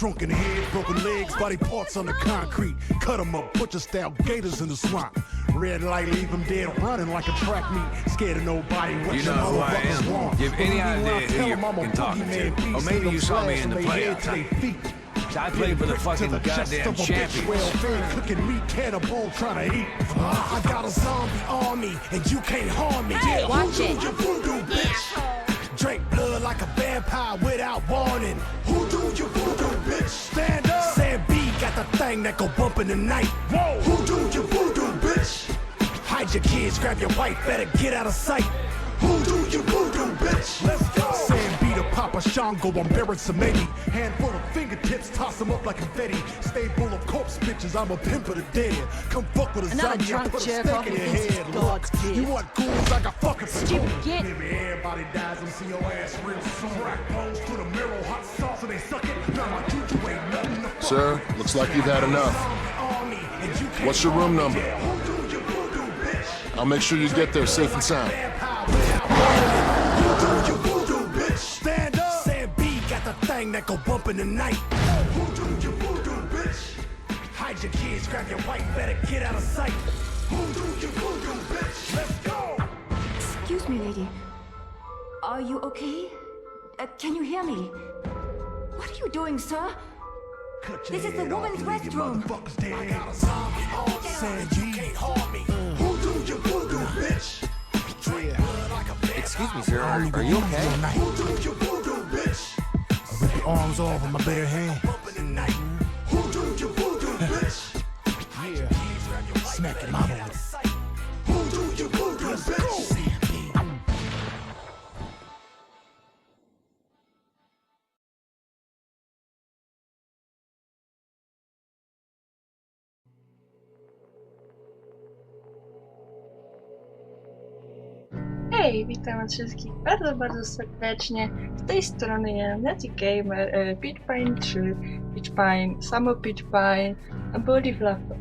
Shrunken head, broken legs, body parts on the concrete. Cut 'em up, butcher style gators in the swamp. Red light, leave 'em dead running like a track meet. Scared of nobody. what You know who I am. want. Do you have any Believe me when I idea who tell you're 'em I'm fucking talking to? beast, Or maybe you saw me in the from they playoffs, to they feet. I played for the fucking goddamn champions. Cooking meat, cannibal, trying to eat. I got a zombie army, and you can't harm me. Hey, yeah, watch who it. you voodoo, bitch? Asshole. Drink blood like a vampire without warning. Thing that go bump in the night. Whoa. Who do you voodoo, bitch? Hide your kids, grab your wife, better get out of sight. Who do you voodoo, bitch? To I'm buried some maybe. Handful of fingertips, toss them up like confetti. Stay full of corpse bitches, I'm a pimp of the dead. Come fuck with a Another zombie, I drunk put a jerk stick in your head. he's Look, kid. you want ghouls, I got fucking Stupid git. Maybe everybody dies and see your ass real soon. Crack bones to the mirror, hot sauce and they suck it. Now my juju ain't nothing to fuck Sir, looks like you've had enough. Army, and you can't What's your room number? Who do you voodoo, bitch? I'll make sure you get there safe and sound. Got the thing that go bump in the night. Who do you voodoo, bitch? Hide your kids, grab your wife, better get out of sight. Who do you voodoo, bitch? Let's go. Excuse me, lady. Are you okay? Uh, can you hear me? What are you doing, sir? Cut your This is the head off, woman's you leave your restroom. motherfuckers dead. I got a zombie on Sam B. can't harm me. Who do you voodoo, bitch? Excuse me, sir. Are, are you okay? Who do you voodoo, bitch? Arms off with my bare hand. Hej, witam wszystkich bardzo, bardzo serdecznie. Z tej strony ja, Nazi Gamer, e, Pitch Pine 3, Pitch Pine, samo Pitch Pine, albo Live Laptop.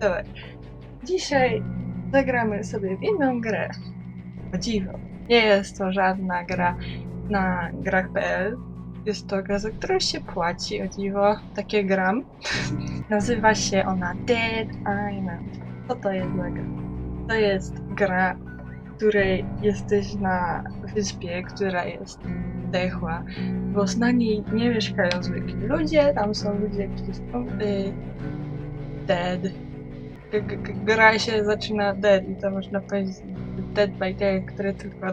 Dobra. Dzisiaj zagramy sobie w inną grę. O dziwo. Nie jest to żadna gra na grach.pl. Jest to gra, za którą się płaci, o dziwo. Takie gram. Nazywa się ona Dead Island. Co to jest za gra? To jest gra której jesteś na wyspie, która jest dechła, bo na niej nie mieszkają zwykli ludzie, tam są ludzie, którzy są y, dead. G- g- gra się zaczyna dead i to można powiedzieć dead by day, które tylko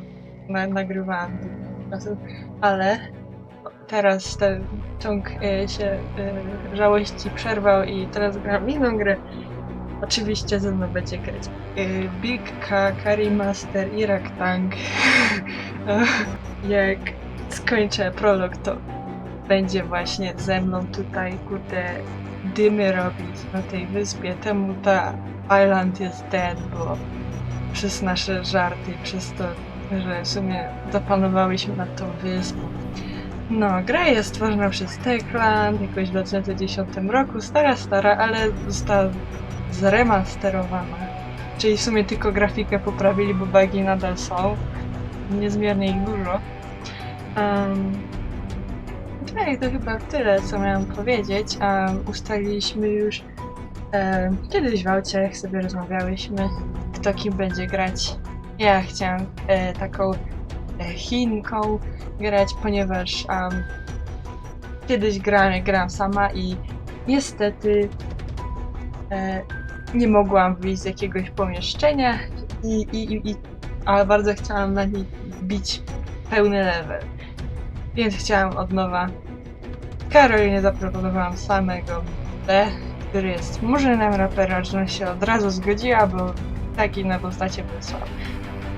na, nagrywałam ale teraz ten ciąg y, się y, żałości przerwał i teraz gram inną grę. Oczywiście ze mną będzie grać y, Big K, Kari Master i Raktang. Jak skończę prolog, to będzie właśnie ze mną tutaj, kurde, dymy robić na tej wyspie. Temu ta island jest dead, bo przez nasze żarty, przez to, że w sumie zapanowałyśmy nad tą wyspą. No, gra jest stworzona przez Techland jakoś w 2010 roku, stara, stara, ale została zremasterowana. Czyli w sumie tylko grafikę poprawili, bo bugi nadal są. Niezmiernie ich dużo. Um, tak, to chyba tyle, co miałam powiedzieć. Um, ustaliliśmy już um, kiedyś w aucie, jak sobie rozmawiałyśmy, kto kim będzie grać. Ja chciałam e, taką e, Chinką grać, ponieważ um, kiedyś grałam, grałam sama i niestety nie mogłam wyjść z jakiegoś pomieszczenia i, i, i, ale bardzo chciałam na niej bić pełny level. Więc chciałam od nowa. Karolinie zaproponowałam samego B, który jest murzynem rapera, że się od razu zgodziła, bo taki na postacie wysłał.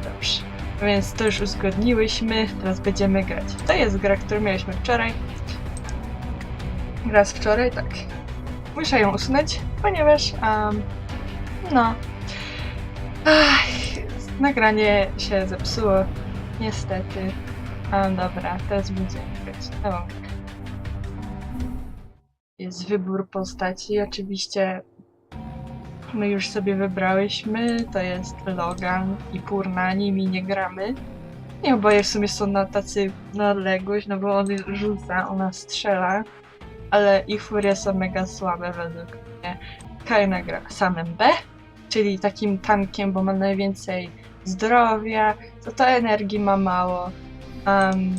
Dobrze. Więc to już uzgodniłyśmy, teraz będziemy grać. To jest gra, którą mieliśmy wczoraj. Gra z wczoraj, tak. Muszę ją usunąć, ponieważ um, no. Ach, nagranie się zepsuło. Niestety. A dobra, teraz będziemy grać. Jest wybór postaci. Oczywiście my już sobie wybrałyśmy, to jest Logan i Purna, nimi nie gramy. Nie oboje w sumie są na tacy na odległość, no bo on rzuca, ona strzela, ale ich furie są mega słabe według. Kaina gra samym B, czyli takim tankiem, bo ma najwięcej zdrowia, to to energii ma mało. Um,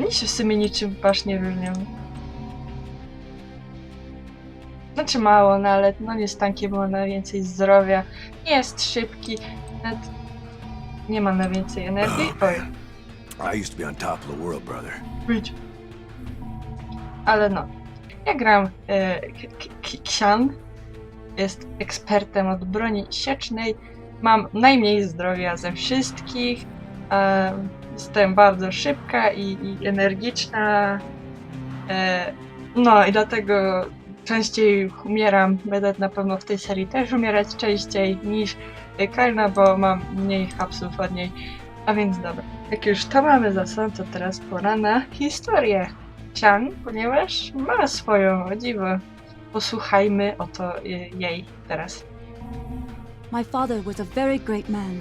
oni się w sumie niczym wasz nie różnią. Znaczy mało, no ale no nie jest tankiem, bo ma najwięcej zdrowia. Nie jest szybki, nawet nie ma najwięcej energii. Oj, I used to be on top of the world, brother. Wyjdź. Ale no. Ja gram e. Jest ekspertem od broni siecznej. Mam najmniej zdrowia ze wszystkich. E, jestem bardzo szybka i, i energiczna. E, no i dlatego częściej umieram. Będę na pewno w tej serii też umierać częściej niż Kaina, bo mam mniej hapsów od niej. A więc dobra. Jak już to mamy za sobą, to teraz pora na historię. Ponieważ ma swoją. Posłuchajmy oto jej teraz. My father was a very great man,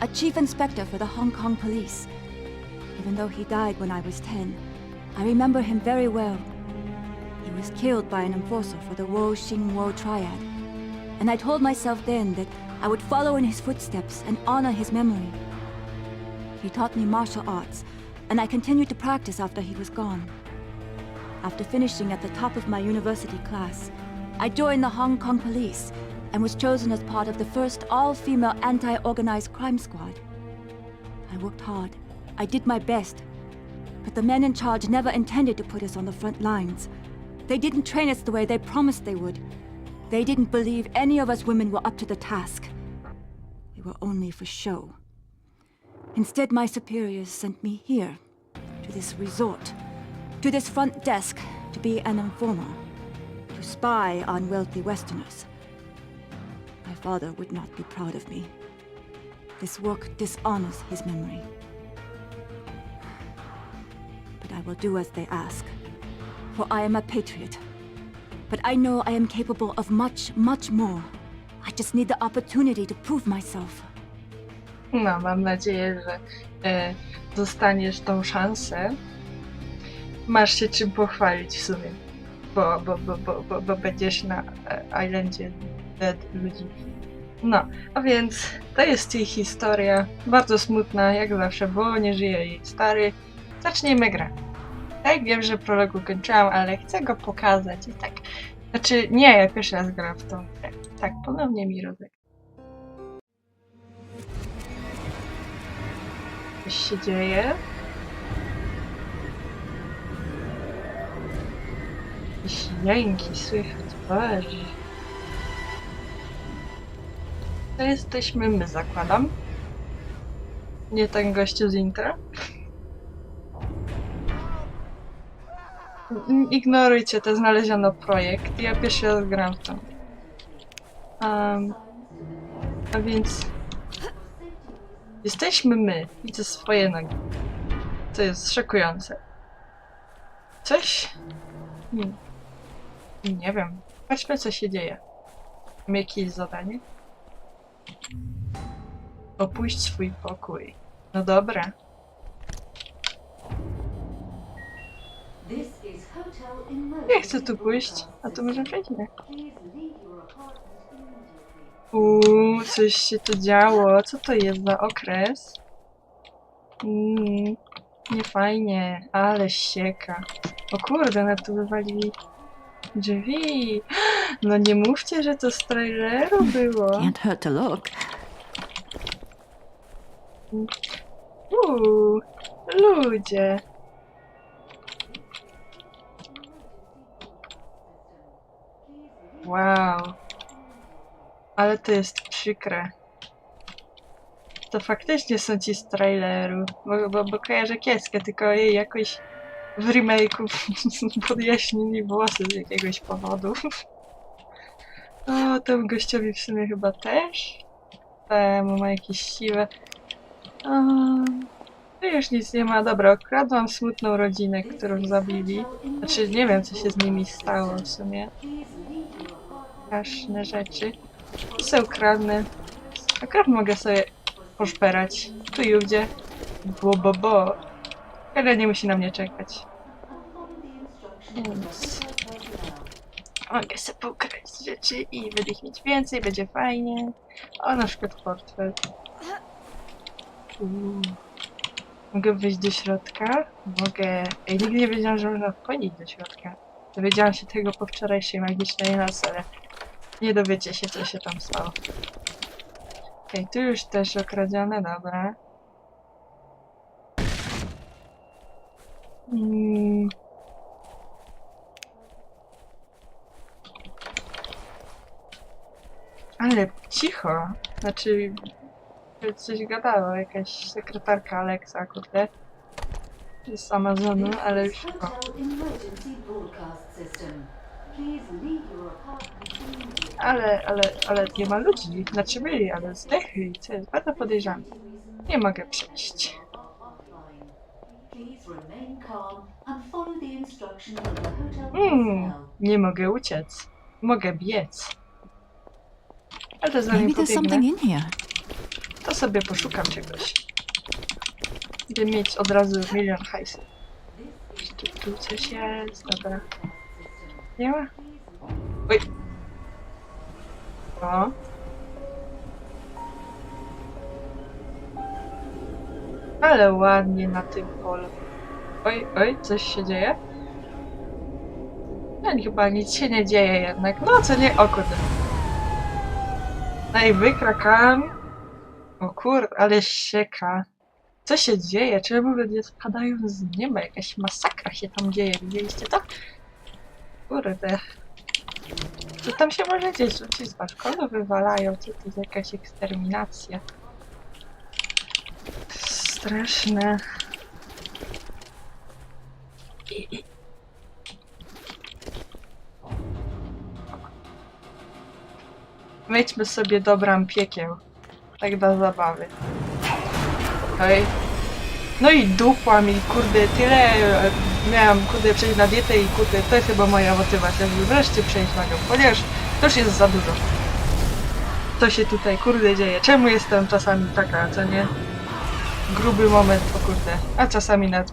a chief inspector for the Hong Kong police. Even though he died when I was 10, I remember him very well. He was killed by an enforcer for the Wo Xing Wo triad. And I told myself then that I would follow in his footsteps and honor his memory. He taught me martial arts, and I continued to practice after he was gone. After finishing at the top of my university class, I joined the Hong Kong police and was chosen as part of the first all female anti organized crime squad. I worked hard. I did my best. But the men in charge never intended to put us on the front lines. They didn't train us the way they promised they would. They didn't believe any of us women were up to the task. We were only for show. Instead, my superiors sent me here, to this resort, to this front desk, to be an informer, to spy on wealthy Westerners. My father would not be proud of me. This work dishonors his memory. But I will do as they ask, for I am a patriot. But I know I am capable of much, much more. I just need the opportunity to prove myself. No, mam nadzieję, że e, dostaniesz tą szansę. Masz się czym pochwalić w sumie, bo, bo, bo, bo, bo, bo będziesz na e, Islandzie Dead ludzi. No, a więc to jest jej historia. Bardzo smutna, jak zawsze, bo nie żyje jej stary. Zaczniemy grę. Tak, wiem, że prolog ukończyłam, ale chcę go pokazać i tak. Znaczy, nie, ja pierwszy raz gram w tą grę. Tak, ponownie mi rodzek. Coś się dzieje. Jakieś jęki słychać, Boże. To jesteśmy my, zakładam. Nie ten gościu z intra. Ignorujcie, to znaleziono projekt. Ja pierwszy raz gram to. Um, a więc... Jesteśmy my. Widzę swoje nogi. To jest szokujące. Coś? Hmm. Nie wiem. Patrzmy, co się dzieje. Mam jakieś zadanie? Opuść swój pokój. No dobra. Nie chcę tu pójść, a tu może przejdziemy. Uuu, coś się tu działo. Co to jest za okres? Mm, nie fajnie, ale sieka. O kurde, na tu wywalili drzwi. No nie mówcie, że to z traileru było. Can't hurt to look. Uuu, ludzie. Wow. Ale to jest przykre. To faktycznie są ci z traileru. Bo, bo, bo kojarzę kieskę, tylko jej jakoś w remake'u podjaśnili włosy z jakiegoś powodu. O, temu gościowi w sumie chyba też. Temu ma jakieś siwe. O, tu już nic nie ma. Dobra, okradłam smutną rodzinę, którą zabili. Znaczy, nie wiem, co się z nimi stało w sumie. straszne rzeczy. Tu sobie ukradnę. Akurat mogę sobie poszperać. Tu i ówdzie. Bo, bo, bo. Ale nie musi na mnie czekać. Mogę sobie pokraść rzeczy i będę ich mieć więcej, będzie fajnie. O, na przykład portfel. Mogę wejść do środka? Mogę. Ej, nigdy nie wiedziałam, że można wchodzić do środka. Dowiedziałam się tego po wczorajszej magicznej nocy, ale nie dowiecie się, co się tam stało. Okej, tu już też okradzione, dobra. Mm. Ale cicho. Znaczy, coś gadała, jakaś sekretarka Alexa, kurde. Z Amazonu, ale już. Ale, ale, ale nie ma ludzi. Znaczy byli, ale zdechli, co jest bardzo podejrzane. Nie mogę przejść. Calm and follow the instructions of the hotel Hmm, personnel. nie mogę uciec. Mogę biec. Ale to zanim Maybe there's something pobiegnę, in here. to sobie poszukam czegoś. By mieć od razu milion hajsu. Tu, tu coś jest, dobra. Nie ma? Oj. O. Ale ładnie na tym polu. Oj, oj, coś się dzieje? No chyba nic się nie dzieje jednak. No co nie? O kurde. No i wykrakam. O kur, ale sieka. Co się dzieje? Czemu ludzie spadają z nieba? Jakaś masakra się tam dzieje. Widzieliście to? Kurde. Co tam się może dzieć? Ludzie z balkonu wywalają. Co to jest jakaś eksterminacja? Straszne. I- i- Wejdźmy sobie do bram piekieł. Tak dla zabawy. Okej. No i duchła mi, kurde, tyle e, miałam, kurde, przejść na dietę i kurde, to jest chyba moja motywacja, żeby wreszcie przejść na nią, ponieważ to już jest za dużo. Co się tutaj, kurde, dzieje? Czemu jestem czasami taka, co nie? Gruby moment, o kurde. A czasami nawet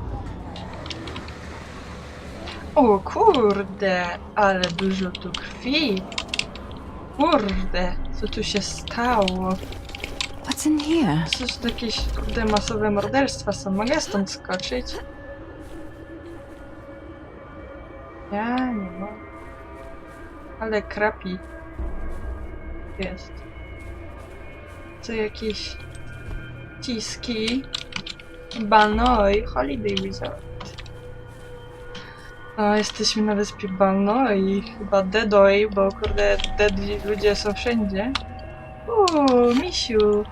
O kurde, ale dużo tu krwi. Kurde, co tu się stało? What's in here? Coś to jakieś kurde masowe morderstwa są. Mogę stąd skoczyć? Ja nie mogę. Ale krapi. Jest. Co jakieś ciski. Banoi. Holiday Resort. No, jesteśmy na wyspie Banoi. Chyba Dedoi, bo kurde, deadli ludzie są wszędzie. Uuu, misiu.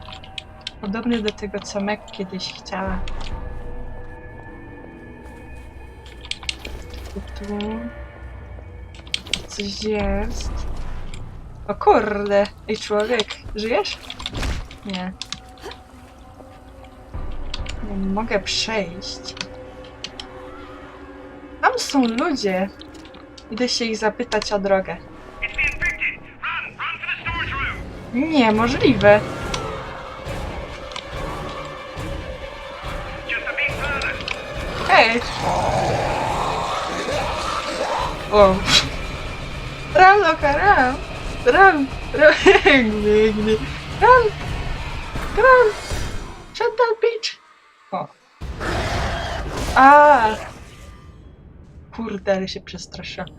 Podobny do tego, co Meg kiedyś chciała. Tu, tu. Coś jest. O kurde! Ej, człowiek, żyjesz? Nie. Nie mogę przejść. Są ludzie. Idę się ich zapytać o drogę. Bit further! Hej! O! Ram, Loka, ram! Ram! Ram! Ram! Ram! Shut that bitch! O! A! Kurde, ale się przestraszyłam.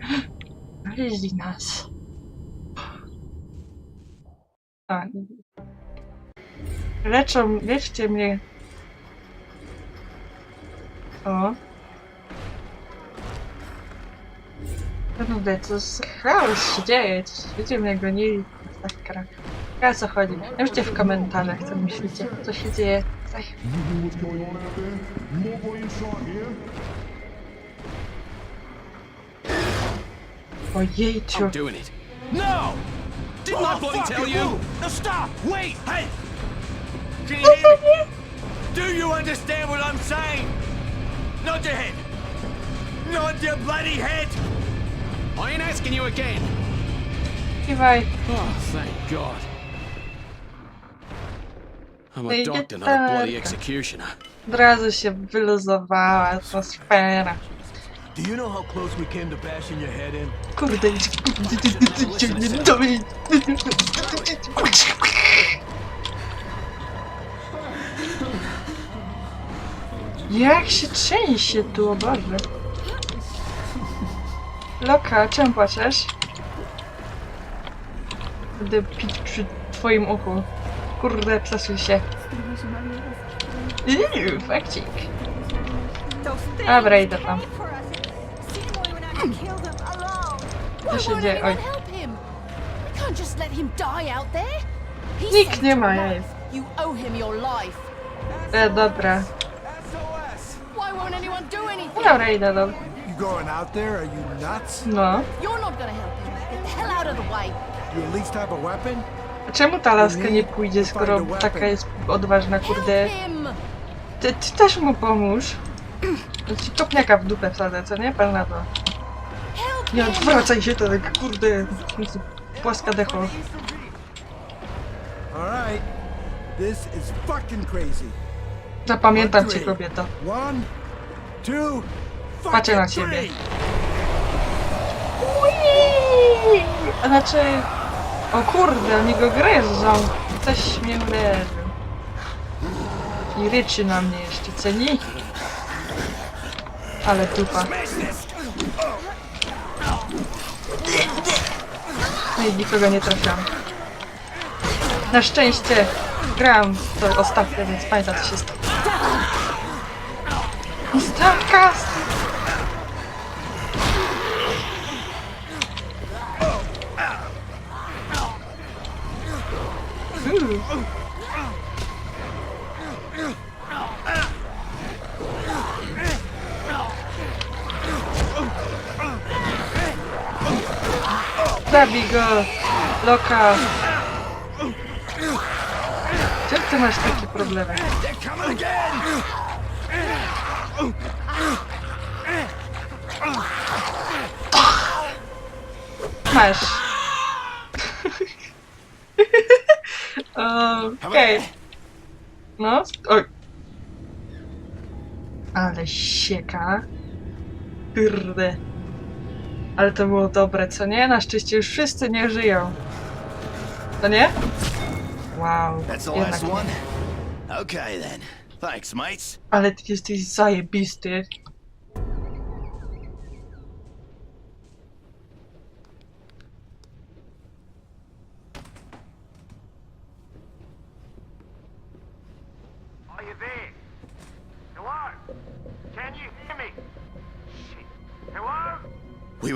Znaleźli nas. A. Leczą, leczcie mnie. O. Kurde, co z chaos się dzieje? Ludzie mnie gonili. Sakra. A co chodzi? Napiszcie w komentarzach, co myślicie, co się dzieje. Ej. Ojejciu. I'm doing it. No! Didn't oh, I bloody tell you? No, stop! Wait! Hey! Can you hear me? Do you understand what I'm saying? Nod your head! Nod your bloody head! I ain't asking you again. Kiwaj. Oh, thank God. I'm a doctor, not a bloody executioner. Od razu się wyluzowała atmosfera. Do you know how close we came to bashing your head in? Kurde, Jak się trzęsie tu, o Boże. Loka, czemu płaczesz? Będę pić przy twoim uchu. Kurde, przesuń się. Iu, fakcik. Dobra, idę tam. Co się dzieje? Oj. Help him. We can't just let him die out there. He Nikt nie ma jaj. life. You owe him your life. E, dobra. Why won't anyone do No anything? dobra, idę do... You going out there? Are you nuts? No. You're not gonna help him. Get the hell out of the way. You at least have a weapon? A czemu ta laska nie pójdzie, skoro taka jest odważna, kurde? Help him. Ty, ty też mu pomóż. To Ci kopniaka w dupę wsadzę, co nie? Pan na to. Nie odwracaj się, tak, kurde, płaska decho. Alright. This is fucking crazy. Zapamiętam cię. One, two, Patrzę na ciebie. Ui! A znaczy... O kurde, oni go gryzą. Coś mnie uderzył. I ryczy na mnie jeszcze, ceni? Ale dupa. I nikogo nie trafiam. Na szczęście gram w to ostatnio, więc pamiętam co się stało. Stawka! Zabij go! Loka! Czemu ty masz takie problemy? Masz. Okej. No, oj. Ale sieka. Kurde. Ale to było dobre, co nie? Na szczęście już wszyscy nie żyją. To nie? Wow. That's the jednak last nie. one? Okay then. Thanks, mates. Ale ty jesteś zajebisty.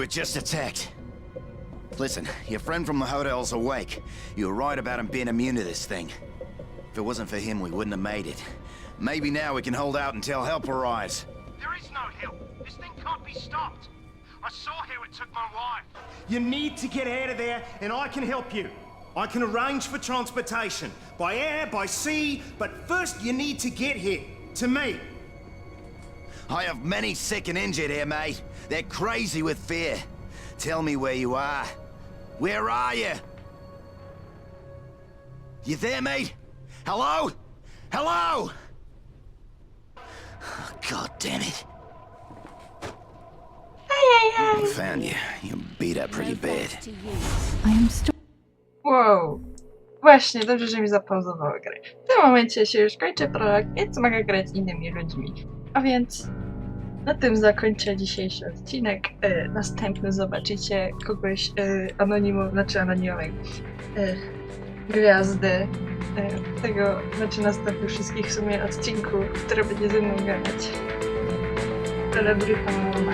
Were just attacked. Listen, your friend from the hotel's awake. You were right about him being immune to this thing. If it wasn't for him, we wouldn't have made it. Maybe now we can hold out until help arrives. There is no help. This thing can't be stopped. I saw how it took my wife. You need to get out of there, and I can help you. I can arrange for transportation by air, by sea, but first you need to get here to me. I have many sick and injured here, mate. They're crazy with fear. Tell me where you are. Where are you? You there, mate? Hello? Hello? Oh, God damn it. We found you. You're beat up pretty bad. I am still. Wow. Właśnie, dobrze, że mi zapauzowało grę. W tym momencie się już kończy prolog, więc mogę grać innymi ludźmi. A więc na tym zakończę dzisiejszy odcinek. E, następny zobaczycie kogoś e, znaczy anonimowego. E, gwiazdy e, tego, znaczy następnych wszystkich w sumie odcinków, które będzie ze mną gadać. Celebryta mama.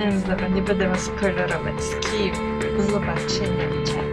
Więc dobra, nie będę was spoilerować z kim. Do zobaczenia. Cześć.